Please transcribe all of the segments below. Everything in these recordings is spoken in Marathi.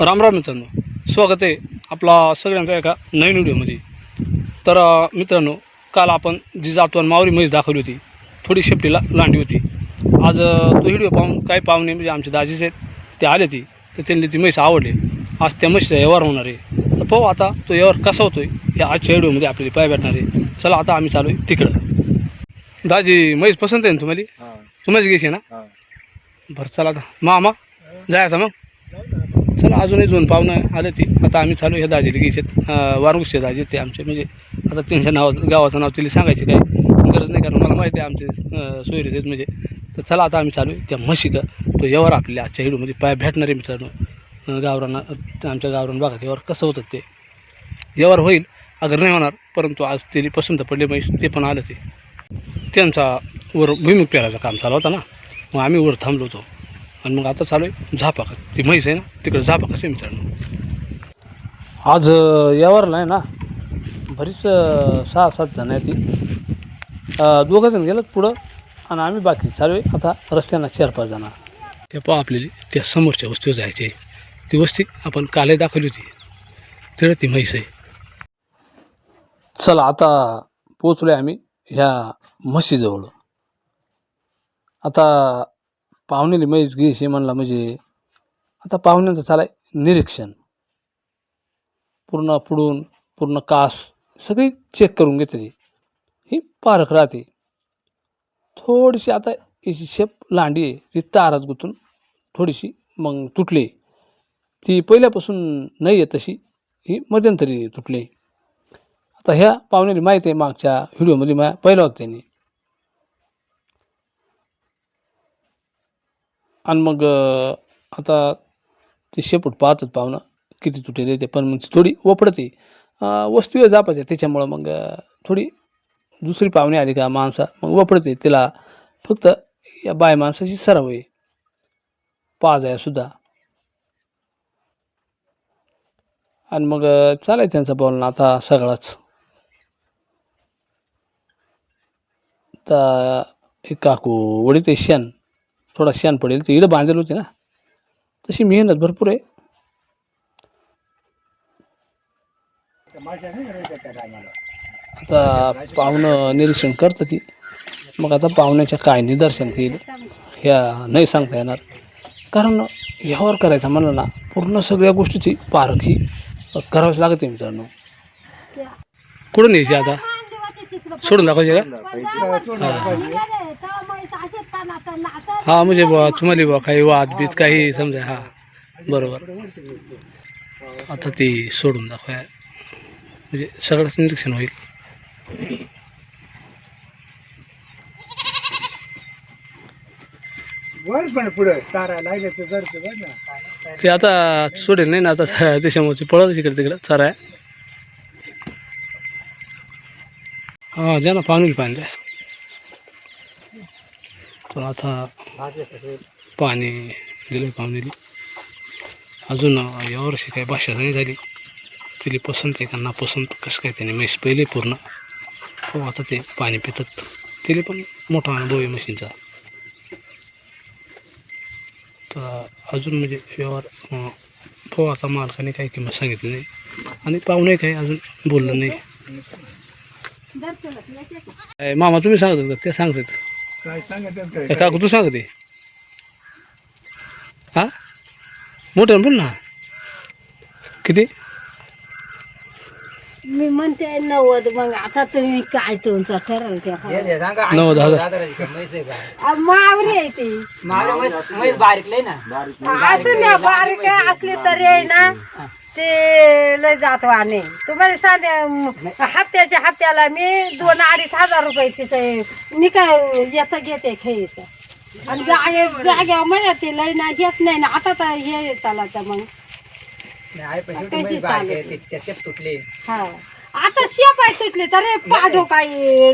राम राम मित्रांनो. स्वागत आहे आपला सगळ्यांचा एका नवीन व्हिडिओमध्ये. तर मित्रांनो काल आपण जी जातवान मावरी म्हैस दाखवली होती थोडी शेपटीला लांडी होती. आज तो व्हिडिओ पाहून काही पाहुणे म्हणजे आमचे दाजीच आहेत ते आले ती तर त्यांनी ती म्हैस आवडली. आज त्या म्हशीचा व्यवहार होणार आहे. तर पाहू आता तो व्यवहार कसा होतो आहे या आजच्या व्हिडिओमध्ये आपल्याला पाय भेटणार आहे. चला आता आम्ही चालू आहे तिकडं. दाजी म्हैस पसंत आहे ना तुम्हाला? तुम्हाला घ्यायची ना. बरं चला आता. मामा जायचं मग? चला अजूनही दोन पाहुणं आले ती आता आम्ही चालू हे दाजीला घ्यायचे वारुक्षे दाजी ते आमचे. म्हणजे आता त्यांच्या नाव गावाचं नाव तिला सांगायचे काय गरज नाही कारण मला माहिती आहे आमचे सोयरीचे म्हणजे. तर चला आता आम्ही चालू आहे. त्या म्हशीका तो यावर आपल्या आजच्या हिडूमध्ये पाय भेटणार आहे मित्रांनो. गावरांना आमच्या गावरान भागात यावर कसं होतं ते. यावर होईल अगर नाही होणार परंतु आज तिला पसंत पडले म्हैस ते पण आलं ते. त्यांचा वर भुईमुग पेरायचं काम चालू होता ना. मग आम्ही वर थांबलो होतो. आणि मग आता चालू आहे झापाका ती म्हैस आहे ना तिकडे झापाकाच आहे मित्रांनो. आज अं, यावरला आहे ना बरीच सहा सात जण आहे ती. दोघं जण गेलं पुढं आणि आम्ही बाकी चालू आहे. आता रस्त्यानं चार पाच जण. त्या पाव आपल्याला त्या समोरच्या वस्तीवर जायची ती वस्ती आपण कालही दाखवली होती. तिकडे ती म्हैस आहे. चला आता पोचलो आहे आम्ही ह्या म्हशीजवळ. आता पाहुणेली म्हैस घ्यायची म्हणला म्हणजे आता पाहुण्यांचं चालाय निरीक्षण. पूर्ण पुढून पूर्ण कास सगळी चेक करून घेते ती. ही पारख राहते. थोडीशी आता याची शेप लांडी आहे ती तारच गुतून थोडीशी मग तुटली. ती पहिल्यापासून नाही आहे तशी ही मध्यंतरी तुटली. आता ह्या पाहुण्याला माहिती आहे मागच्या व्हिडिओमध्ये मा पहिला होतं त्यांनी. आणि मग आता ते शेपूट पाहतात पाहुणं किती तुटेल देते ते पण मग ती थोडी ओपडते वस्तू जापायच्या त्याच्यामुळं मग थोडी दुसरी पाहुणे आली का माणसा मग ओपडते तिला. फक्त या बाय माणसाची सराव आहे. पाज आहे सुद्धा. आणि मग चालाय त्यांचं बोलणं आता सगळाच. तर एक काकू वडीत शेण. थोडा शेण पडेल. ती इडं बांधलेली होती ना. तशी मेहनत भरपूर आहे. आता पाहुणं निरीक्षण करतं ती. मग आता पाहुण्याच्या काय निदर्शन येईल ह्या नाही सांगता येणार. कारण ह्यावर करायचं म्हणलं ना पूर्ण सगळ्या गोष्टीची पारख ही करावीच लागते मित्रांनो. कुठून न्यायची आता? सोडून दाखवायचे का? हा म्हणजे बुवा तुम्हाला बुवा काही वाद बीज काही समजा हा बरोबर. आता ती सोडून दाखवाय. म्हणजे सगळंच निरीक्षण होईल. ते आता सोडेल नाही ना आता त्याच्यामुळे पळत तिकडे तिकडं चारा आहे. हां ज्या ना पाणी पाणी द्या. तर आता पाणी दिलं पाहुणेली अजून यावर्षी काही भाषा नाही झाली. तिला पसंत आहे का ना पसंत कसं काय त्याने म्हैस पहिले पूर्ण. हो आता ते पाणी पितात. तिला पण मोठा अनुभव आहे मशीनचा तर अजून म्हणजे व्यवहार पोहाचा मालकाने काही किंमत सांगितली नाही. आणि पाहुणे काही अजून बोललं नाही. मामा तुम्ही सांगत होता ते सांगतात. काय सांगत काय? काय काकू तू सांगते हा? मोठं बोल ना. किती? मी म्हणते नव्वद मग आता तुम्ही काय तुमचं ठरल ते. नव्वद हजार. मावरी आहे ती. बारीक लय ना. असू द्या बारीक असली तरी आहे ना. ते लय जात वाणे. तुम्हाला सांगते हप्त्याच्या हप्त्याला मी दोन अडीच हजार रुपये तिचं मी काय याचं घेते खेळीचं आणि जागे जाग्या म्हणजे ते लय ना घेत नाही ना आता तर हे चला तर मग कशी चालेल? तुटले. हा. आता शेपाय तुटले तर पाठो काय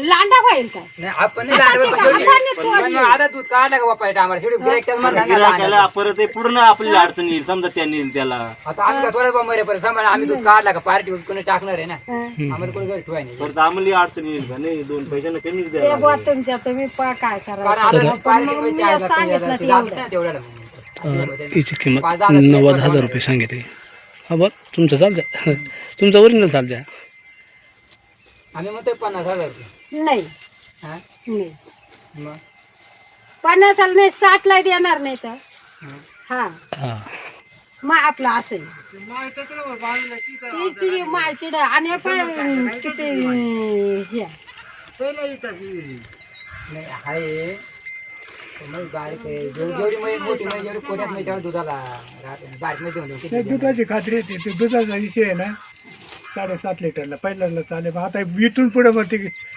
लांडा होईल काय नाही आपण आता ते हाताने तोडले. आता दूध काढला का बापा आम्हाला शेवटी त्याला म्हणणार ना गिरायकाला परत ते पूर्ण आपल्याला अडचण येईल. समजा त्यांनी त्याला. आता आम्ही का थोडं बंबरे पर्यंत सांभाळ आम्ही दूध काढला का पार्टी कोणी टाकणार आहे ना? आम्हाला कोणी घरी ठेवाय नाही. परत आम्हाला अडचण येईल का? नाही दोन पैशांना कमीच ते द्यायला बुवा तुमच्या तुम्ही पा- काय कारण करा आता पार्टी पैसे ते लागत. नाही तेवढ्याला हिची किंमत नव्वद हजार रुपये सांगितली. हा बरं तुमचं चाल द्या तुमचं ओरिजिनल चाल द्या आम्ही म्हणतोय पन्नास हजार रुपये. नाही. हा? नाही. मग? पन्नासाला नाही साठला देणार नाही तर. हा. हां. मग आपलं असेल किती माळचिड आणि पण किती हे. नाही आहे. मग बारीक आहे जेव- जेवढी म्हणजे मोठी म्हणजे जेवढी पोट्यात म्हणजे तेवढं दुधाला राहते बारीकमध्ये देऊन त्या दुधाची खात्री येते ते दुधाचा विषय आहे ना. साडेसात लिटरला. पहिल्यांदा चालेल मग आता इथून पुढे मग ते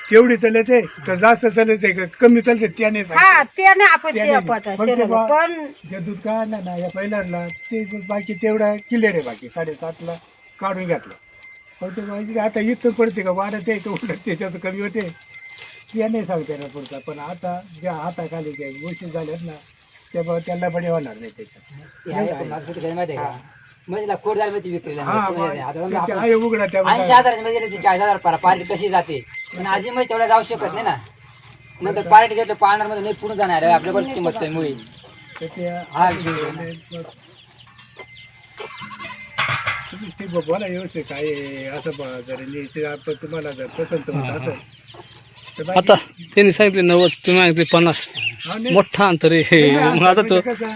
तेवढी चालते का जास्त चालते का? कमी चालते त्याने सांग. हा ते नाही आपण त्याने ते नाही. पट फक्त बा- पण जे दूध काढलं ना या पहिल्यांदा ते बाकी तेवढा क्लिअर आहे बाकी साडेसातला काढून घातलं. फक्त बाकी आता इथून पडते का? वाढत आहे का? उलट त्याच्यात कमी होते. ते नाही सांगता येणार पुढचा. पण आता ज्या हाताखाली ज्या गोष्टी झाल्यात ना त्या त्याला बडे होणार नाही त्याच्यात. ते आहे पण माहिती आहे का? म्हणजे झाली विक्रीला हा म्हणजे आता समजा ते- ते आपण आहे उघडा त्या ऐंशी हजाराची म्हणजे ती चाळीस हजार पारा पार्टी कशी जाते. पण आजी म्हणजे तेवढ्या जाऊ शकत नाही ना. नंतर पार्टी घेतो पार्टनरमध्ये नाही पुढे जाणार आहे? आपल्या पण किंमत हा विषय आहे. तुम्ही ते ब- बोला व्यवस्थित काय आहे, असं ब- जर न्यायचं आपण तुम्हाला जर पसंत होत असेल तर बाकी- आता त्यांनी सांगितले नव्वद तुम्ही सांगितले पन्नास. हा, नाही. मोठा अंतर आहे. मग आता तो म्हणजे कसं,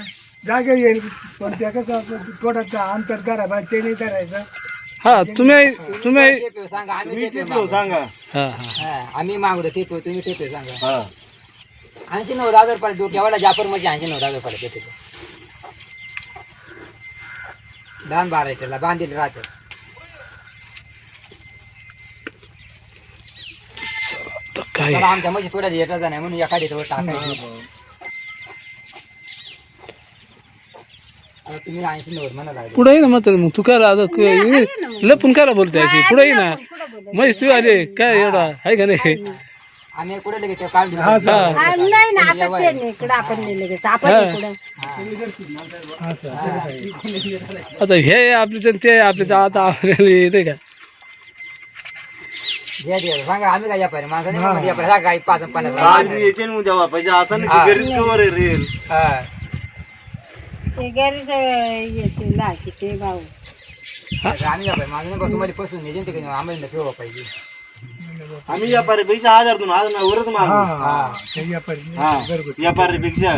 जागा येईल पण त्या कसं थोडासा अंतर करा बा ते नाही करायचं हा तुम्ही तुम्ही टेप सांगा आम्ही टेप मागू. सांगा. हा हा. हा, आम्ही मागवतो टेप तुम्ही टेप सांगा. हा. ऐंशी नऊ हजार रुपये डोक्यावाला जापर म्हणजे ऐंशी नऊ हजार रुपये टेप दहा आणि बारा लिटरला बांधील राहते. तर काय? तर आमच्या म्हणजे थोड्या येटाचा नाही म्हणून एखादी थोडं टाकायची तुम्ही ऐंशी नव्वद म्हणा लागले. पुढे ये ना मग मग तू काय आता लपून काय बोलते अशी? पुढे ये ना मग तू आले. काय एवढा? आहे का नाही? आम्ही कुठे लगेच ते काढून हा हा, नाही ना आता ते नाही इकडं आपण नाही लगेच. आपण इकडं आता हे आपले जण ते आपले आता आपल्याला येते का? घ्या घ्या सांगा आम्ही काय व्यापारी? नाही व्यापारी हा पाच आणि पन्नास आज मी याचे उद्या वापायचे असं नाही की घरीच कवर आहे रेल हा. ते घरीच येते लाकी ते भाऊ. आम्ही व्यापारी माझं नाही का तुम्हाला पसंत नाही ते काही आम्हाला ठेवा पाहिजे. आम्ही व्यापारीपेक्षा हजार दोन हजार वरच हा मागू. हा ते व्यापारी हा घरगुती. व्यापारीपेक्षा.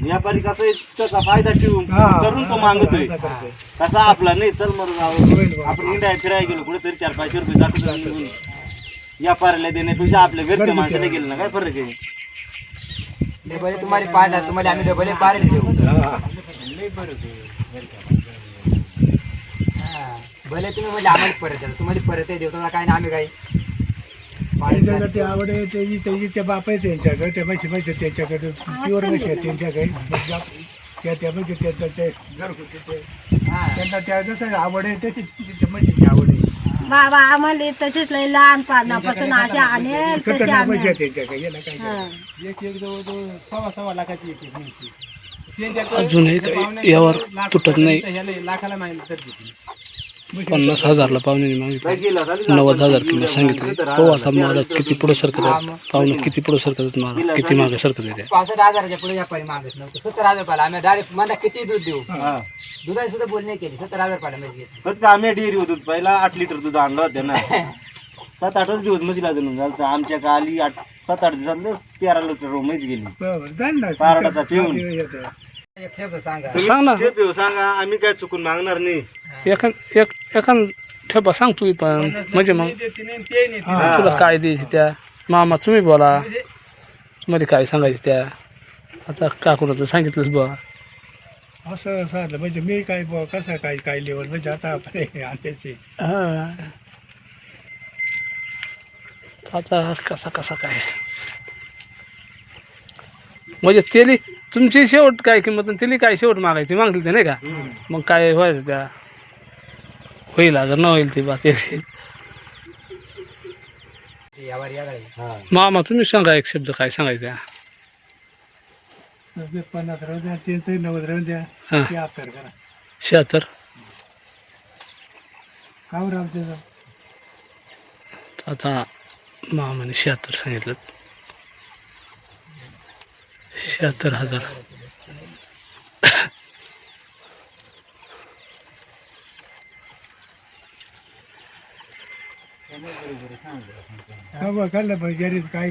व्यापारी कसं आहे, त्याचा फायदा ठेवून हा, करून तो मागतोय. असं करतोय. कसा आपला नाही चल होईल बा. आपण इंडिया फिरायला गेलो कुठेतरी चार पाचशे रुपये जातात निघून व्यापाऱ्याला देण्यापेक्षा आपल्या घरच्या माणसाला गेलं ना काय फरक आहे? डबल तुम्हाला पाडला तुम्हाला आम्ही डबल पाडले देऊ हा. हा. भले तुम्ही म्हणजे आम्हाला परत द्या तुम्हाला परत देऊ तुम्हाला काय नाही आम्ही काय त्यांच्याकडे ते आवड आहे ते त्याची ते बाप आहे त्यांच्याकडे ते म्हशी म्हशी त्यांच्याकडे प्युअर म्हशी आहे त्यांच्याकडे मग आप- त्या त्या म्हणजे त्यांचं ते हा. त्यांना त्या जसं आवड आहे तशी म्हशीची आवड आहे बाबा आम्हाला तसेच लय लहानपणापासून अशा आणेल तसे आणेल हा. अजूनही काही यावर तुटत नाही. पन्नास हजारला पाहुणे मागितलं. केलं नव्वद हजार किंमत सांगितली. तो आता मला किती पुढे सरकत आहे पाहुणे किती पुढे सरकत आहेत मला? किती मागे सरकत आहे त्या. पासष्ट हजाराच्या पुढे व्यापारी मागत नव्हतं. सत्तर हजार पाहिला आम्ही डायरेक्ट मला किती दूध देऊ? हा. दुधाची सुद्धा बोलणी केली. सत्तर हजार पाहिला म्हणजे फक्त आम्ही डेअरी होतो. पहिला आठ लिटर दूध आणलं होतं ना. सात आठच दिवस म्हशीला जणून झालं तर आमच्या का आली आठ सात आठ दिवसात तेरा लिटर म्हैस गेली. पारडाचा पिऊन. ठेप सांगा. सांग ना. तुम्ही स्टेप येऊ सांगा आम्ही काय चुकून मागणार नाही. एखाद एक एखाद ठेपा सांग तू पण. म्हणजे मग तुला काय द्यायची त्या? मामा तुम्ही बोला. तुम्हाला काय सांगायचं त्या? आता काकूला तू सांगितलंच बा असं सांगितलं. म्हणजे मी काय बुवा कसं काय काय लेवल म्हणजे आता आपण आणत्याची हा. आता कसा कसा काय? म्हणजे तेली तुमची शेवट काय किंमत आणि तेली काय शेवट मागायची? मागली ते नाही का? मग काय व्हायचं त्या? होईल अगर न होईल ती बात एक. यावर या गाडी मामा तुम्ही सांगा एक शब्द काय सांगायचा? पन्नास राहू द्या तीनशे नव्वद राहू द्या. हां. ते आफ्तर करा. शहात्तर. का बरं आमच्या आता मामाने शहात्तर सांगितलं. शहात्तर हजार काढलं काही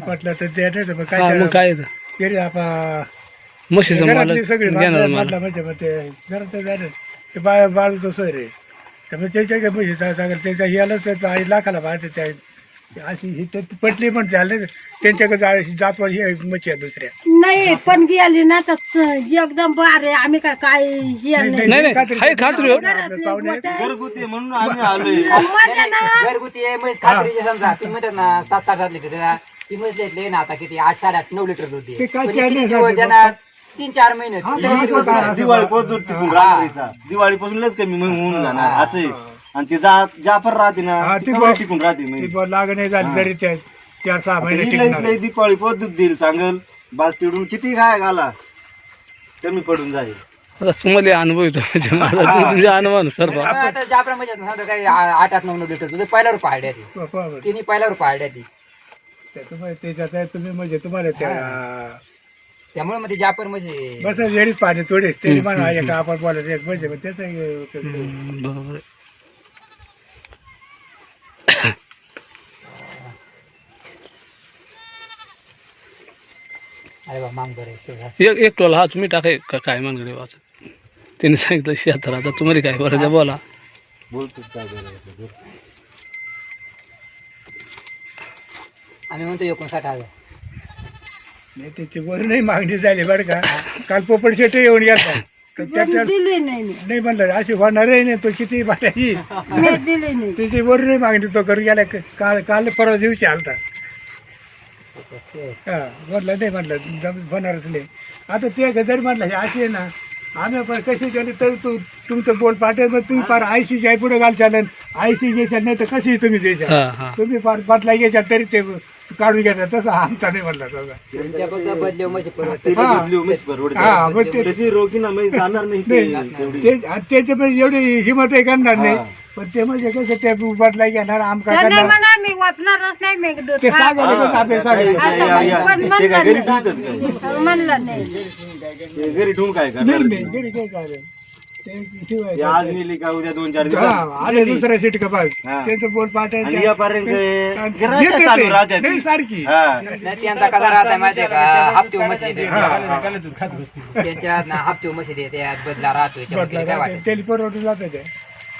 पटले तर ते नाही तर काय सगळी म्हणजे ते बाळ बाळूचं सोय रे त्यामुळे त्याच्या काही आई लाखाला बाहेर त्या अशी पटली पण झालं. त्यांच्याकडे जा- जातवाड ही मच्छी आहे दुसऱ्या. नाही पण गेली ना तर एकदम बारे. आम्ही काय काय हे नाही नाही. नाही हाय खात्री. हो पाहुणे. घरगुती म्हणून आम्ही आलोय. मजा ना. घरगुती आहे म्हैस खात्रीचे समजा. तुम्ही म्हणतात ना सात सात सात लिटर देणार ती म्हैस घेतली ना आता किती? आठ साडेआठ नऊ लिटर दूध ते देते. काय पण ते किती नाही दिवस सांगते देणार तीन चार महिने. तीन दिवस देणार. दिवाळी पोहोचून टिकून रात्रीचा दिवाळीपासून लस कमी होऊन जाणार. असं आहे. आणि ती जा जाफर राहते हा, ना ती ती बघ. कवर टिकून राहते ती मग बुवा लागण नाही झाली तरी त्या चार सहा महिने इथल्या टिकणार. इथल्या दिपाळी पद्धत देईल चांगल बास तिडून किती काय घाला. कमी पडून जाईल. आता तुम्हाला अनुभव येतो म्हणजे मला तुम- तुमच्या अनुभवानुसार बा आता ज्याप्रमाणे म्हणजे समजा काही आ- आठ आठ नऊ नऊ लिटर पहिल्यावर पाड्या ती. प- प- पहिल्यावर पाड्या ती. त्याच्यामुळे त्याच्यात आहे तुम्ही म्हणजे तुम्हाला त्या त्यामुळे मग ते जापर म्हणजे बस वेळीच पाणी थोडे तरी म्हणा एक आपण बोलायचं एक म्हणजे मग त्याचं हम्म, बरोबर आहे. अरे बा मांग बरे सगळं. एक एक टोला हा तुम्ही टाकाय का काय मानगडे वाचत त्यांनी सांगितलं शहात्तर आता तुम्हाला काय बरं बोला. बोलतोच काय करायचं. आम्ही म्हणतो एकोणसाठ हजार नाही त्याची वरूनही मागणी झाली बरं का. काल पोपट शेट येऊन गेला तर दिली नाही मी. नाही म्हणलं अशी होणारही नाही तो किती बाराही मी दिली नाही. त्याची मागणी तो करून गेला काल काल परवा दिवशी आलता. हा म्हणलं नाही म्हणलं जम- होणारच नाही. आता ते जरी म्हणलं हे अशी आहे ना आम्ही पण कशी केली तरी तू तुमचं बोल पाठे मग तुम्ही फार आयशी जाय पुढे घाल चालन आयशी घ्यायच्या नाही तर कशी तुम्ही द्यायच्या हा हा. तुम्ही फार पाटला घ्यायच्या तरी ते काढून घ्यायचा तसं आमचा नाही म्हणला तसा. हा. हो. हा ते नाही ते तेवढी. ते आणि त्याचे पण एवढी हिंमत आहे करणार नाही. पण ते म्हणजे कसं ते बदला घेणार आमका तर नाही करणार म्हणा मी वाचणारच नाही मी दूध ते सांगायला कसं आपल्याला पण ते काय घरी म्हणलं काय म्हणलं नाही. ते घरी ठेवून काय नाही नाही घरी काय चालेल ते ते ठेवायचं आज नेली का उद्या दोन चार हा आले दुसरा सीट कपास हा. त्यांचं बोल आणि यापर्यंत येते ते. नाही सारखी. हा. नाही त्यांचा कसा राहत माहितीये का? हप्ते त्यांच्यात ना हप्ते म्हशी देते बदला राहतोय त्यामुळे काय वाटत टेलिफोन रोडून जातं ते.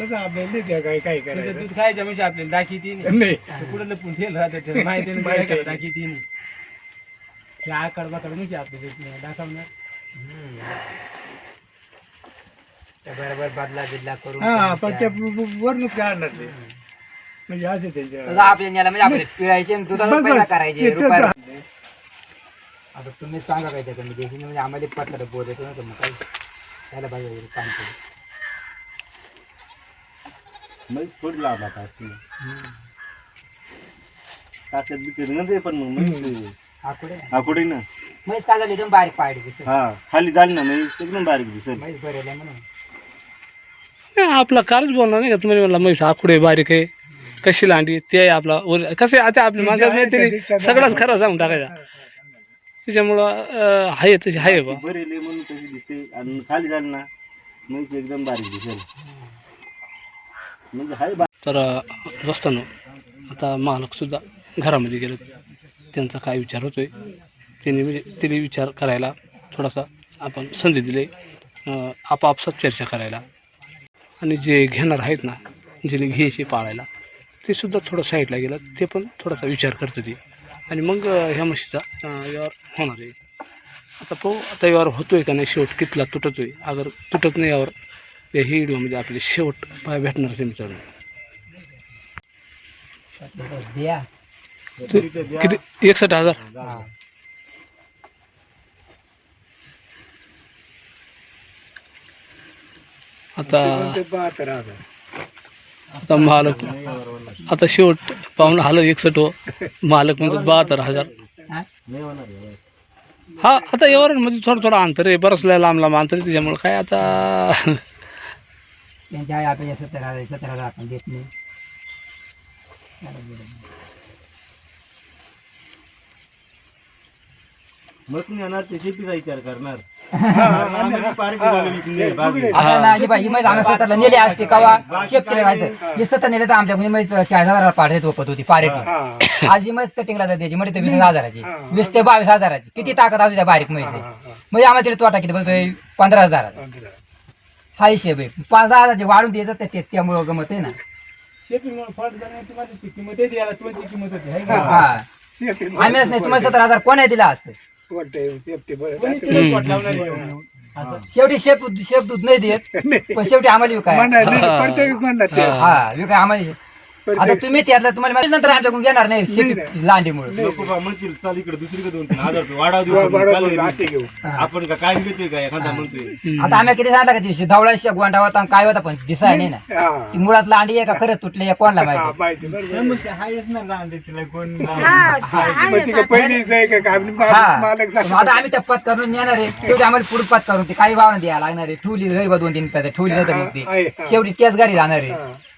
तसं आपल्याला नाही त्या काही काही करायचं? दूध खायच्या म्हणजे आपल्याला दाखी ती नाही. कुठं लपून राहते माहिती नाही काय दाखी ती हे आकड बाकड म्हणजे आपले दाखवणार. बरोबर बदला बिदला करून हा पण ते वरूनच काढणार ते. म्हणजे असे त्यांच्या तसं आपल्या न्याला म्हणजे आपले पिळायचे आणि बस, बस. करायचे रुपया आता तुम्ही सांगा काय त्याचं मी देशी म्हणजे आम्हाला पटलं तर बोल येतो ना तर मग काही त्याला पाहिजे काम करू. म्हैस थोडी लांब आता असते आहे पण मग आकुडे आकुडे. ना म्हैस का झाली एकदम बारीक दिसत हा खाली झाली ना म्हैस एकदम बारीक दिसेल. म्हैस म्हणून. नाही, आपला कालच बोलणार नाही का? तुम्हाला म्हणला म्हैस आखुडे बारीक आहे. कशी लांडी? ते आहे आपला ओर- कसं आहे, आता आपली माणसं आहे तरी सगळंच खरं सांगून टाकायचा. त्याच्यामुळं अं, आहे तशी आहे बा बरेल म्हणून कशी दिसते. आणि खाली झाली ना म्हैस एकदम बारीक दिसेल. हाय म्हणजे तर रस्त्यानं आता मालकसुद्धा घरामध्ये गेलं. त्यांचा काय विचार होतोय? त्यांनी म्हणजे तिने विचार करायला थोडासा आपण संधी दिली. आपापसात चर्चा करायला. आणि जे घेणार आहेत ना ज्याने घ्यायचे पाळायला ते सुद्धा थोडं साईडला गेलं. ते पण थोडासा विचार करतं ते. आणि मग ह्या म्हशीचा व्यवहार होणार आहे. आता पाहू आता व्यवहार होतोय का नाही शेवट कितला तुटतोय? अगर तुटत नाही यावर या ही व्हिडिओमध्ये आपले शेवट पाय भेटणार आहे मित्रांनो ते किती एकसष्ट हजार. आता ते. आता मालक आता शेवट पाहून आलं एकसष्ट हो मालक म्हणतात बहात्तर हजार हा? आता मध्ये थोडं थोडं अंतर आहे बरंच लांब लांब अंतर आहे त्याच्यामुळे काय आता त्यांच्या आई आपल्या सत्तर हजार सत्तर हजार आपण देत नाही येणार विचार करणार आम्ही पार्टी घालून इकडे बागेत. आता ना ही बाई ही म्हैस आम्ही स्वतःला नेली असते कवा शेप केलं राहायचं हे स्वतः नेले तर आमच्या कोणी म्हैस चाळीस हजाराला पाठवत ओपत होती पारेटी आज ही म्हैस कटिंगला जाते त्याची म्हणजे ते वीस हजाराची वीस ते बावीस हजाराची किती ताकद असू त्या बारीक आहे. म्हणजे आम्हाला तिला तोटा किती बोलतोय पंधरा हजाराचा हा हिशेब आहे. पाच दहा हजारचे वाढून द्यायचं ते- ते त्यामुळं गमत आहे ना. शेतीमुळे फळ जाण्याची किंमत येते याला तुमची किंमत होती हाय का? हा. आम्हीच नाही तुम्हाला सत्तर हजार कोणी दिला असतं. कोणी तिला पोट आहे? असं शेवटी शेप शेप दूध नाही देत पण शेवटी आम्हाला विकाय. म्हणणार नाही, प्रत्येक म्हणणार ते. हा विकाय आम्हाला आता तुम्ही त्यातलं तुम्हाला माहिती नंतर आमच्याकडून घेणार नाही शेती लांडीमुळे. नको बा म्हणतील चाल इकडे दुसरीकडे दोन तीन हजार रुपये वाढाव देऊ आपण, चालेल. का काय घेतोय का? एखादा म्हणतोय. आता आम्ही किती सांगितलं का दिवशी? धावळा शेक गोंडा होता आणि काय होता पण दिसाय नाही. ना. ती मुळात लांडी आहे का? खरंच तुटली आहे. कोणाला हा, माहिती? माहिती बरोबर हा, मग ती का पहिलीच आहे का? काय आपली मा- हा. मालक मग आता आम्ही त्या पत करून येणार आहे. शेवटी आम्हाला पुढे पत करून ते काही भावना द्यायला लागणार आहे. ठेवली घरी बा दोन तीन पैसे ठेवली नाही तर मग ती आहे, हा. शेवटी त्याच घरी जाणार आहे.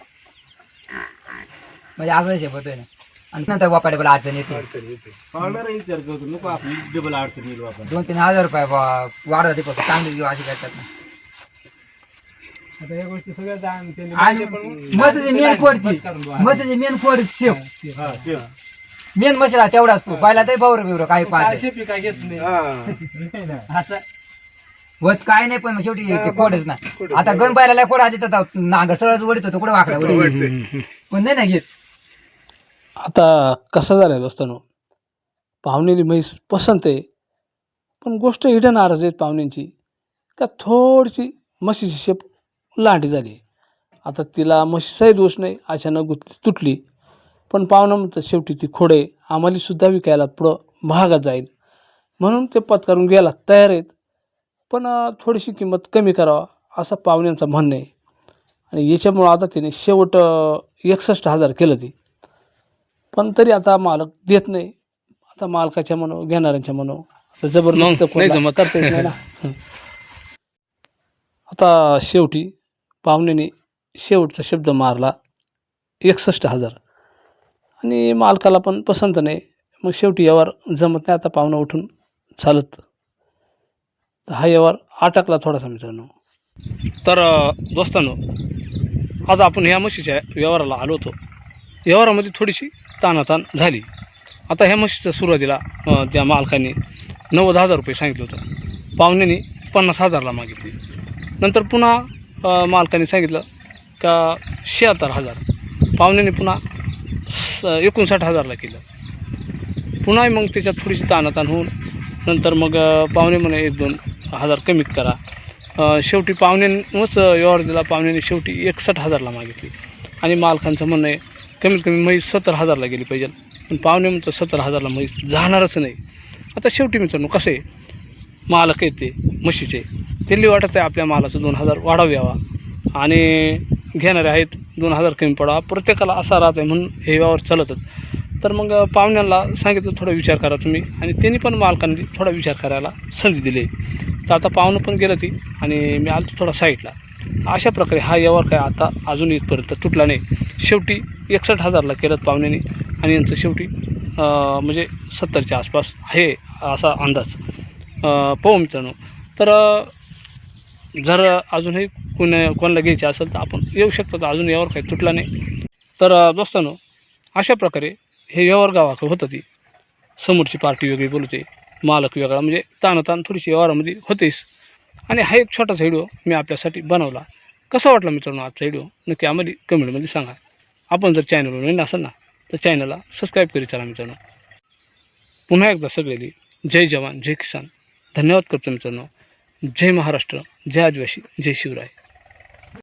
म्हणजे असं शेप होतोय ना. आणि नंतर वापाडे मला अडचण येते. अडचण येते. पावणार विचार करतो. नको आपली डबल अडचण येईल आपण दोन तीन हजार रुपये वाढ होते फक्त. चांगली घेऊ अशी करतात ना. आता या गोष्टी सगळ्या जाण केली. आणि मसाची मेन खोडची मसाची मेन खोड शेप हा शेव मेन मसाला तेवढाच तू. पाहिला तरी बावर बिवर काही काय पाहते शेपी काय घेत नाही. हा. नाही ना. असं. होत काय नाही पण मग शेवटी ते खोडच ना. आता गण पाहिला खोड आधी तर नांग सरळच वडीत होतो कुठे वाकडा वडीत पण नाही ना घेत. आता कसं झालं दोस्तानो? पाहुणेली म्हैस पसंत आहे. पण गोष्ट हिडन नाराज आहेत पाहुण्यांची. का थोडीशी म्हशीची शेप लांडी झाली. आता तिला म्हशीचाही दोष नाही अचानक गुतली तुटली. पण पाहुणं म्हणतं शेवटी ती खोडे आम्हालासुद्धा विकायला पुढं महागात जाईल. म्हणून ते पत्करून घ्यायला तयार आहेत. पण थोडीशी किंमत कमी करावा असं पाहुण्यांचं म्हणणं आहे. आणि याच्यामुळं आता तिने शेवट एकसष्ट हजार केलं ती. पण तरी आता मालक देत नाही. आता मालकाच्या म्हणू घेणाऱ्यांच्या म्हणू. आता जबरदस्त नाही जमत. करता येत नाही ना. आता शेवटी पाहुण्याने शेवटचा शब्द मारला. एकसष्ट हजार. आणि मालकाला पण पसंत नाही. मग शेवटी यावर जमत नाही. आता पाहुणं उठून चालत. तर हा यावर अटकला थोडासा मित्रांनो. तर दोस्तांनो आज आपण ह्या म्हशीच्या व्यवहाराला आलो होतो. व्यवहारामध्ये थोडीशी तानातान झाली. आता ह्या म्हशीचं सुरुवातीला त्या मालकाने नव्वद हजार रुपये सांगितलं होतं. पाहुण्याने पन्नास हजारला मागितली. नंतर पुन्हा मालकाने सांगितलं का शहात्तर हजार. पाहुण्याने पुन्हा स एकोणसाठ हजारला केलं. पुन्हा मग त्याच्यात थोडीशी ताणाताण होऊन नंतर मग पाहुणे म्हणे एक दोन हजार कमी करा. शेवटी पाहुण्यांवरच व्यवहार दिला. पाहुण्याने शेवटी एकसष्ट हजारला मागितली. आणि मालकांचं म्हणणं आहे कमीत कमी म्हैस सत्तर हजारला गेली पाहिजे. पण पाहुणे म्हणतो सत्तर हजारला म्हैस जाणारच नाही. आता शेवटी मित्रांनो कसं आहे? मालक आहेत ते म्हशीचे. त्यांनी वाटत आहे आपल्या मालाचं दोन हजार वाढावे यावा आणि घेणारे आहेत दोन हजार कमी पडावा. प्रत्येकाला असा राहत आहे म्हणून हे व्यवहार चालतच तर मग पाहुण्यांना सांगितलं थोडा विचार करा तुम्ही. आणि त्यांनी पण मालकांनी थोडा विचार करायला संधी दिली. तर आता पाहुणं पण गेलं ती. आणि मी आलो थोडा साईडला अशा प्रकारे हा व्यवहार काय आता अजून इथपर्यंत तुटला नाही. शेवटी एकसष्ट हजारला केलं पाहुण्याने आणि यांचं शेवटी म्हणजे सत्तरच्या आसपास आहे असा अंदाज. पाहू मित्रांनो. तर जर अजूनही कोण कोणाला घ्यायचे असेल तर आपण येऊ शकतो. तर अजून यावर काही तुटला नाही. तर दोस्तांनो अशा प्रकारे हे व्यवहार गावाकडे होतं ती समोरची पार्टी वेगळी बोलते. मालक वेगळा म्हणजे ताणताण थोडीशी व्यवहारामध्ये होतेच. आणि हा एक छोटासा व्हिडिओ मी आपल्यासाठी बनवला. कसा वाटला मित्रांनो आजचा व्हिडिओ? नक्की आम्हाला कमेंटमध्ये सांगा. आपण जर चॅनलवर नवीन असाल ना तर चॅनलला सबस्क्राईब करी चला मित्रांनो. पुन्हा एकदा सगळेली जय जवान जय किसान. धन्यवाद करतो मित्रांनो. जय महाराष्ट्र जय आदिवासी जय शिवराय.